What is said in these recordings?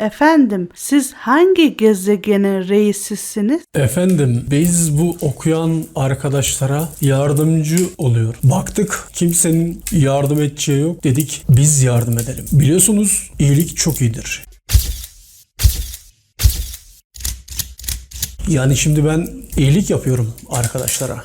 Efendim, siz hangi gezegenin reisisiniz? Efendim biz bu okuyan arkadaşlara yardımcı oluyor. Baktık kimsenin yardım edeceği yok. Dedik biz yardım edelim. Biliyorsunuz iyilik çok iyidir. Yani şimdi ben iyilik yapıyorum arkadaşlara.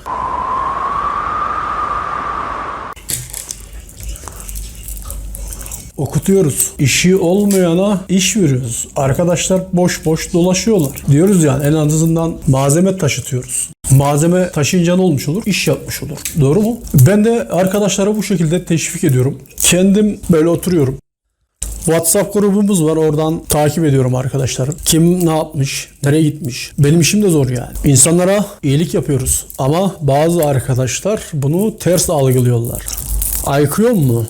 Okutuyoruz. İşi olmayana iş veriyoruz. Arkadaşlar boş boş dolaşıyorlar. Diyoruz yani en azından malzeme taşıtıyoruz. Malzeme taşıyınca ne olmuş olur? İş yapmış olur. Doğru mu? Ben de arkadaşlara bu şekilde teşvik ediyorum. Kendim böyle oturuyorum. WhatsApp grubumuz var. Oradan takip ediyorum arkadaşlarım. Kim ne yapmış, nereye gitmiş. Benim işim de zor yani. İnsanlara iyilik yapıyoruz. Ama bazı arkadaşlar bunu ters algılıyorlar. Aykıyor mu?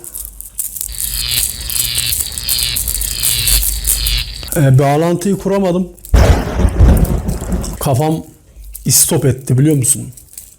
Ee, bağlantıyı kuramadım. Kafam istop etti biliyor musun?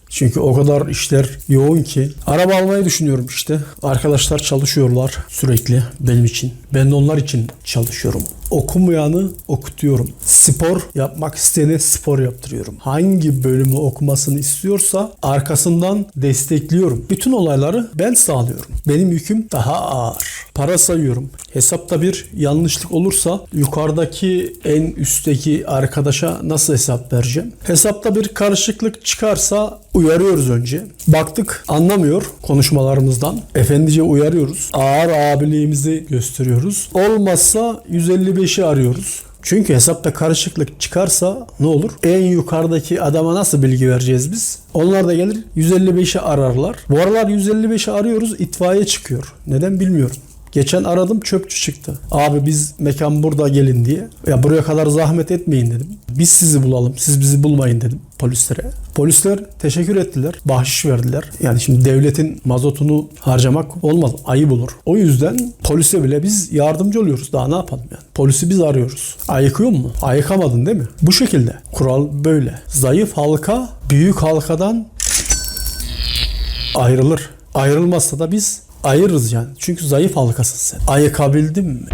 Çünkü o kadar işler yoğun ki. Araba almayı düşünüyorum işte. Arkadaşlar çalışıyorlar sürekli benim için. Ben de onlar için çalışıyorum. Okumayanı okutuyorum. Spor yapmak isteyene spor yaptırıyorum. Hangi bölümü okumasını istiyorsa arkasından destekliyorum. Bütün olayları ben sağlıyorum. Benim yüküm daha ağır. Para sayıyorum. Hesapta bir yanlışlık olursa yukarıdaki en üstteki arkadaşa nasıl hesap vereceğim? Hesapta bir karışıklık çıkarsa uyarıyoruz önce. Baktık anlamıyor konuşmalarımızdan. Efendice uyarıyoruz. Ağır abiliğimizi gösteriyoruz. Olmazsa 155'i arıyoruz. Çünkü hesapta karışıklık çıkarsa ne olur? En yukarıdaki adama nasıl bilgi vereceğiz biz? Onlar da gelir 155'i ararlar. Bu aralar 155'i arıyoruz itfaiye çıkıyor. Neden bilmiyorum. Geçen aradım çöpçü çıktı. Abi biz mekan burada gelin diye. Ya buraya kadar zahmet etmeyin dedim. Biz sizi bulalım siz bizi bulmayın dedim polislere. Polisler teşekkür ettiler. Bahşiş verdiler. Yani şimdi devletin mazotunu harcamak olmaz. Ayıp olur. O yüzden polise bile biz yardımcı oluyoruz. Daha ne yapalım yani? Polisi biz arıyoruz. Ayıkıyor mu? Ayıkamadın değil mi? Bu şekilde. Kural böyle. Zayıf halka büyük halkadan ayrılır. Ayrılmazsa da biz ayırırız yani. Çünkü zayıf halkasın sen. Ayıkabildin mi?